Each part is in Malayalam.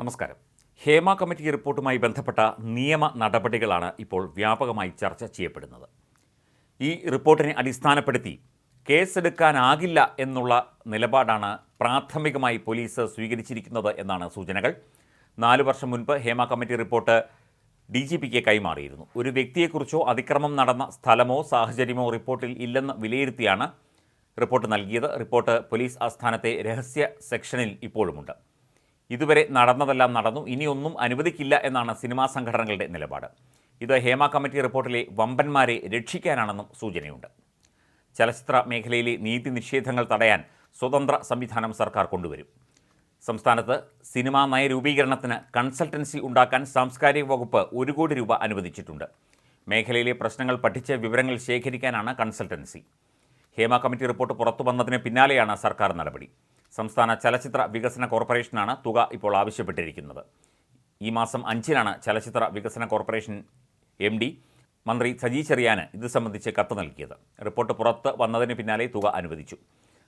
നമസ്കാരം. ഹേമ കമ്മിറ്റി റിപ്പോർട്ടുമായി ബന്ധപ്പെട്ട നിയമ നടപടികളാണ് ഇപ്പോൾ വ്യാപകമായി ചർച്ച ചെയ്യപ്പെടുന്നത്. ഈ റിപ്പോർട്ടിനെ അടിസ്ഥാനപ്പെടുത്തി കേസെടുക്കാനാകില്ല എന്നുള്ള നിലപാടാണ് പ്രാഥമികമായി പോലീസ് സ്വീകരിച്ചിരിക്കുന്നത് എന്നാണ് സൂചനകൾ. നാലു വർഷം മുൻപ് Hema committee report D G പിക്ക് കൈമാറിയിരുന്നു. ഒരു വ്യക്തിയെക്കുറിച്ചോ അതിക്രമം നടന്ന സ്ഥലമോ സാഹചര്യമോ റിപ്പോർട്ടിൽ ഇല്ലെന്ന് വിലയിരുത്തിയാണ് റിപ്പോർട്ട് നൽകിയത്. റിപ്പോർട്ട് പോലീസ് ആസ്ഥാനത്തെ രഹസ്യ സെക്ഷനിൽ ഇപ്പോഴുമുണ്ട്. ഇതുവരെ നടന്നതെല്ലാം നടന്നു. ഇനിയൊന്നും അനുവദിക്കില്ല എന്നാണ് സിനിമാ സംഘടനകളുടെ നിലപാട്. ഇത് ഹേമ കമ്മിറ്റി റിപ്പോർട്ടിലെ വമ്പന്മാരെ രക്ഷിക്കാനാണെന്നും സൂചനയുണ്ട്. ചലച്ചിത്ര മേഖലയിലെ നീതി നിഷേധങ്ങൾ തടയാൻ സ്വതന്ത്ര സംവിധാനം സർക്കാർ കൊണ്ടുവരും. സംസ്ഥാനത്ത് സിനിമാ നയരൂപീകരണത്തിന് കൺസൾട്ടൻസി ഉണ്ടാക്കാൻ സാംസ്കാരിക വകുപ്പ് ഒരു കോടി രൂപ അനുവദിച്ചിട്ടുണ്ട്. മേഖലയിലെ പ്രശ്നങ്ങൾ പഠിച്ച് വിവരങ്ങൾ ശേഖരിക്കാനാണ് കൺസൾട്ടൻസി. ഹേമ കമ്മിറ്റി റിപ്പോർട്ട് പുറത്തു വന്നതിന് പിന്നാലെയാണ് സർക്കാർ നടപടി. സംസ്ഥാന ചലച്ചിത്ര വികസന കോർപ്പറേഷനാണ് തുക ഇപ്പോൾ ആവശ്യപ്പെട്ടിരിക്കുന്നത്. ഈ മാസം അഞ്ചിനാണ് ചലച്ചിത്ര വികസന കോർപ്പറേഷൻ എം ഡി മന്ത്രി സജി ചെറിയാന് ഇത് സംബന്ധിച്ച് കത്ത് നൽകിയത്. റിപ്പോർട്ട് പുറത്ത് വന്നതിന് പിന്നാലെ തുക അനുവദിച്ചു.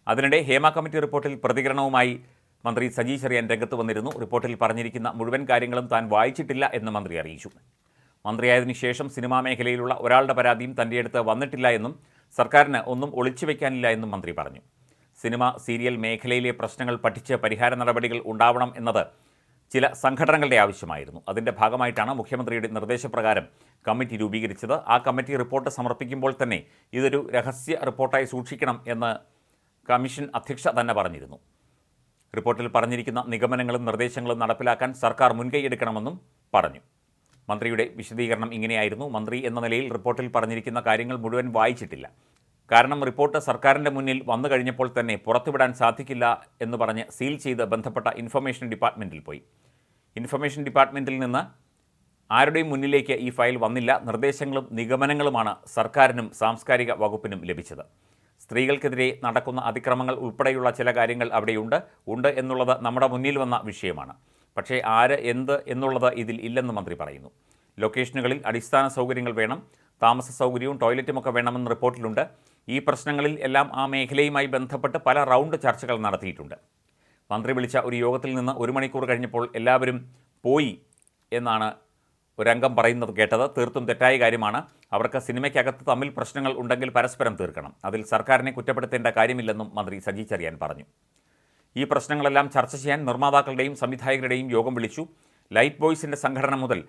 അതിനിടെ ഹേമ കമ്മിറ്റി റിപ്പോർട്ടിൽ പ്രതികരണവുമായി മന്ത്രി സജി ചെറിയാൻ രംഗത്ത് വന്നിരുന്നു. റിപ്പോർട്ടിൽ പറഞ്ഞിരിക്കുന്ന മുഴുവൻ കാര്യങ്ങളും താൻ വായിച്ചിട്ടില്ല എന്ന് മന്ത്രി അറിയിച്ചു. മന്ത്രിയായതിനു ശേഷം സിനിമാ മേഖലയിലുള്ള ഒരാളുടെ പരാതിയും തന്റെ അടുത്ത് വന്നിട്ടില്ല എന്നും സർക്കാരിന് ഒന്നും ഒളിച്ചു വയ്ക്കാനില്ല എന്നും മന്ത്രി പറഞ്ഞു. സിനിമ സീരിയൽ മേഖലയിലെ പ്രശ്നങ്ങൾ പഠിച്ച് പരിഹാര നടപടികൾ ഉണ്ടാവണം എന്നത് ചില സംഘടനകളുടെ ആവശ്യമായിരുന്നു. അതിന്റെ ഭാഗമായിട്ടാണ് മുഖ്യമന്ത്രിയുടെ നിർദ്ദേശപ്രകാരം കമ്മിറ്റി രൂപീകരിച്ചത്. ആ കമ്മിറ്റി റിപ്പോർട്ട് സമർപ്പിക്കുമ്പോൾ തന്നെ ഇതൊരു രഹസ്യ റിപ്പോർട്ടായി സൂക്ഷിക്കണം എന്ന് കമ്മീഷൻ അധ്യക്ഷ തന്നെ പറഞ്ഞിരുന്നു. റിപ്പോർട്ടിൽ പറഞ്ഞിരിക്കുന്ന നിഗമനങ്ങളും നിർദ്ദേശങ്ങളും നടപ്പിലാക്കാൻ സർക്കാർ മുൻകൈയെടുക്കണമെന്നും പറഞ്ഞു. മന്ത്രിയുടെ വിശദീകരണം ഇങ്ങനെയായിരുന്നു. മന്ത്രി എന്ന നിലയിൽ റിപ്പോർട്ടിൽ പറഞ്ഞിരിക്കുന്ന കാര്യങ്ങൾ മുഴുവൻ വായിച്ചിട്ടില്ല. കാരണം റിപ്പോർട്ട് സർക്കാരിന്റെ മുന്നിൽ വന്നു കഴിഞ്ഞപ്പോൾ തന്നെ പുറത്തുവിടാൻ സാധിക്കില്ല എന്ന് പറഞ്ഞ് സീൽ ചെയ്ത് ബന്ധപ്പെട്ട ഇൻഫർമേഷൻ ഡിപ്പാർട്ട്മെന്റിൽ പോയി. ഇൻഫർമേഷൻ ഡിപ്പാർട്ട്മെന്റിൽ നിന്ന് ആരുടെയും മുന്നിലേക്ക് ഈ ഫയൽ വന്നില്ല. നിർദ്ദേശങ്ങളും നിഗമനങ്ങളുമാണ് സർക്കാരിനും സാംസ്കാരിക വകുപ്പിനും ലഭിച്ചത്. സ്ത്രീകൾക്കെതിരെ നടക്കുന്ന അതിക്രമങ്ങൾ ഉൾപ്പെടെയുള്ള ചില കാര്യങ്ങൾ അവിടെയുണ്ട്. ഉണ്ട് എന്നുള്ളത് നമ്മുടെ മുന്നിൽ വന്ന വിഷയമാണ്. പക്ഷേ ആര് എന്ത് എന്നുള്ളത് ഇതിൽ ഇല്ലെന്ന് മന്ത്രി പറയുന്നു. ലൊക്കേഷനുകളിൽ അടിസ്ഥാന സൗകര്യങ്ങൾ വേണം. താമസ സൗകര്യവും ടോയ്ലറ്റുമൊക്കെ വേണമെന്ന് റിപ്പോർട്ടിലുണ്ട്. ഈ പ്രശ്നങ്ങളിൽ എല്ലാം ആ മേഖലയുമായി ബന്ധപ്പെട്ട് പല റൗണ്ട് ചർച്ചകൾ നടത്തിയിട്ടുണ്ട്. മന്ത്രി വിളിച്ച ഒരു യോഗത്തിൽ നിന്ന് ഒരു മണിക്കൂർ കഴിഞ്ഞപ്പോൾ എല്ലാവരും പോയി എന്നാണ് ഒരംഗം പറയുന്നത് കേട്ടത്. തീർത്തും തെറ്റായ കാര്യമാണ്. അവർക്ക് സിനിമയ്ക്കകത്ത് തമ്മിൽ പ്രശ്നങ്ങൾ ഉണ്ടെങ്കിൽ പരസ്പരം തീർക്കണം. അതിൽ സർക്കാരിനെ കുറ്റപ്പെടുത്തേണ്ട കാര്യമില്ലെന്നും മന്ത്രി സജി ചെറിയാൻ പറഞ്ഞു. ഈ പ്രശ്നങ്ങളെല്ലാം ചർച്ച ചെയ്യാൻ നിർമ്മാതാക്കളുടെയും സംവിധായകരുടെയും യോഗം വിളിച്ചു. ലൈറ്റ് ബോയ്സിന്റെ സംഘടന മുതൽ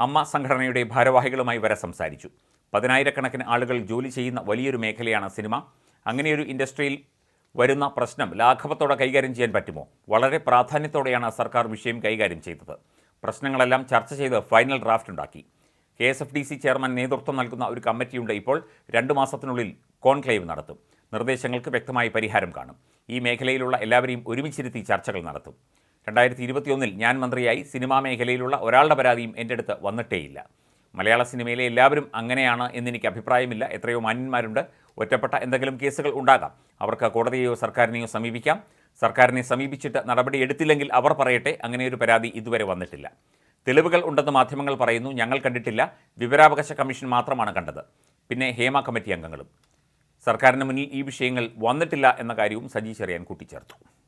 അമ്മ സംഘടനയുടെ ഭാരവാഹികളുമായി വരെ സംസാരിച്ചു. പതിനായിരക്കണക്കിന് ആളുകൾ ജോലി ചെയ്യുന്ന വലിയൊരു മേഖലയാണ് സിനിമ. അങ്ങനെയൊരു ഇൻഡസ്ട്രിയിൽ വരുന്ന പ്രശ്നം ലാഘവത്തോടെ കൈകാര്യം ചെയ്യാൻ പറ്റുമോ? വളരെ പ്രാധാന്യത്തോടെയാണ് സർക്കാർ വിഷയം കൈകാര്യം ചെയ്തത്. പ്രശ്നങ്ങളെല്ലാം ചർച്ച ചെയ്ത് ഫൈനൽ ഡ്രാഫ്റ്റ് ഉണ്ടാക്കി. K S F D C chairman നേതൃത്വം നൽകുന്ന ഒരു കമ്മിറ്റിയുണ്ട് ഇപ്പോൾ രണ്ടു മാസത്തിനുള്ളിൽ കോൺക്ലേവ് നടത്തും. നിർദ്ദേശങ്ങൾക്ക് വ്യക്തമായി പരിഹാരം കാണും. ഈ മേഖലയിലുള്ള എല്ലാവരെയും ഒരുമിച്ചിരുത്തി ചർച്ചകൾ നടത്തും. രണ്ടായിരത്തി ഇരുപത്തിയൊന്നിൽ ഞാൻ മന്ത്രിയായി സിനിമാ മേഖലയിലുള്ള ഒരാളുടെ പരാതിയും എന്റെ അടുത്ത് വന്നിട്ടേയില്ല. മലയാള സിനിമയിലെ എല്ലാവരും അങ്ങനെയാണ് എന്നെനിക്ക് അഭിപ്രായമില്ല. എത്രയോ മാന്യന്മാരുണ്ട്. ഒറ്റപ്പെട്ട എന്തെങ്കിലും കേസുകൾ ഉണ്ടാകാം. അവർക്ക് കോടതിയെയോ സർക്കാരിനെയോ സമീപിക്കാം. സർക്കാരിനെ സമീപിച്ചിട്ട് നടപടി എടുത്തില്ലെങ്കിൽ അവർ പറയട്ടെ. അങ്ങനെയൊരു പരാതി ഇതുവരെ വന്നിട്ടില്ല. തെളിവുകൾ ഉണ്ടെന്ന് മാധ്യമങ്ങൾ പറയുന്നു. ഞങ്ങൾ കണ്ടിട്ടില്ല. വിവരാവകാശ കമ്മീഷൻ മാത്രമാണ് കണ്ടത്. പിന്നെ ഹേമ കമ്മിറ്റി അംഗങ്ങളും. സർക്കാരിന് മുന്നിൽ ഈ വിഷയങ്ങൾ വന്നിട്ടില്ല എന്ന കാര്യവും സജി ചെറിയാൻ കൂട്ടിച്ചേർത്തു.